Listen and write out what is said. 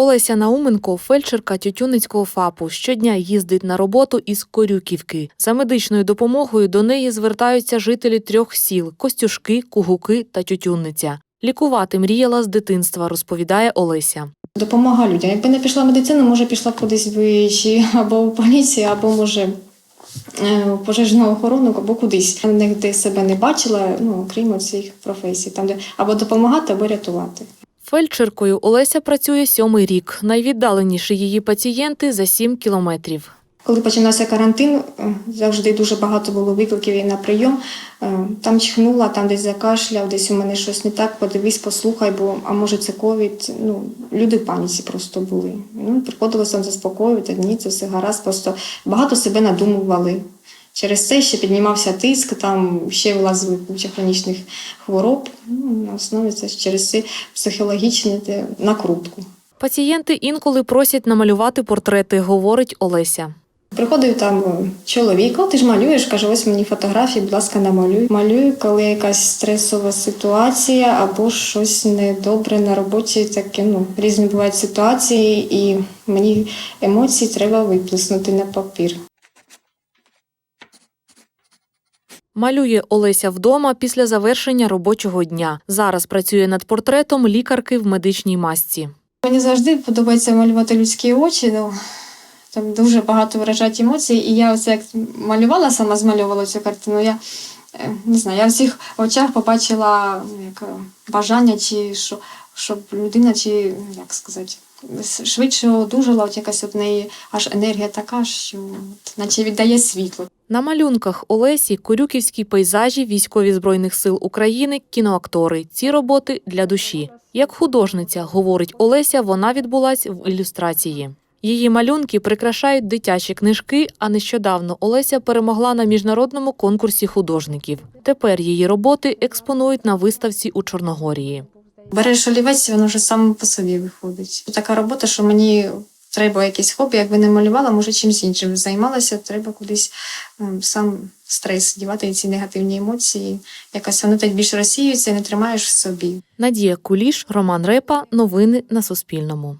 Олеся Науменко, фельдшерка Тютюницького ФАПу, щодня їздить на роботу із Корюківки. За медичною допомогою до неї звертаються жителі трьох сіл – Костюшки, Кугуки та Тютюнниця. Лікувати мріяла з дитинства, розповідає Олеся. Допомога людям. Якби не пішла в медицину, може пішла кудись би або в поліцію, або може е, пожежну охорону, або кудись. Я Ніде себе не бачила, ну окрім цих професій, там де або допомагати, або рятувати. Фельдшеркою Олеся працює сьомий рік. Найвіддаленіші її пацієнти за сім кілометрів. Коли починався карантин, е, завжди дуже багато було викликів і на прийом. Е, Там чихнула, там десь закашляв, десь у мене щось не так, подивись, послухай, бо а може це ковід. Ну, люди в паніці просто були. Ну, приходилося заспокоювати, ні, це все гаразд, просто багато себе надумували. Через це ще піднімався тиск, там ще влазили куча хронічних хвороб. Ну, на основі це через це психологічне накрутку. Пацієнти інколи просять намалювати портрети, говорить Олеся. Приходив там чоловік, «О, ти ж малюєш, каже, ось мені фотографії, будь ласка, намалюй. Малюю, коли якась стресова ситуація або щось недобре на роботі, таке ну різні бувають ситуації, і мені емоції треба виплеснути на папір. Малює Олеся вдома після завершення робочого дня. Зараз працює над портретом лікарки в медичній масці. Мені завжди подобається малювати людські очі. Ну, там дуже багато виражають емоцій. І я оце як малювала, сама змальовувала цю картину. Я е, не знаю, я в цих очах побачила ну, як е, бажання, чи що, щоб людина, чи як сказати, швидше одужала, от якась от неї аж енергія така, що от, наче віддає світло. На малюнках Олесі корюківські пейзажі військові збройних сил України, кіноактори. Ці роботи для душі. Як художниця, говорить Олеся, вона відбулась в ілюстрації. Її малюнки прикрашають дитячі книжки, а нещодавно Олеся перемогла на міжнародному конкурсі художників. Тепер її роботи експонують на виставці у Чорногорії. Береш олівець, воно вже саме по собі виходить. Така робота, що мені треба якесь хобі, якби не малювала, може чимось іншим займалася, треба кудись ем, сам стрес дівати і ці негативні емоції. Якось вони так більш розсіюються і не тримаєш в собі. Надія Куліш, Роман Репа. Новини на Суспільному.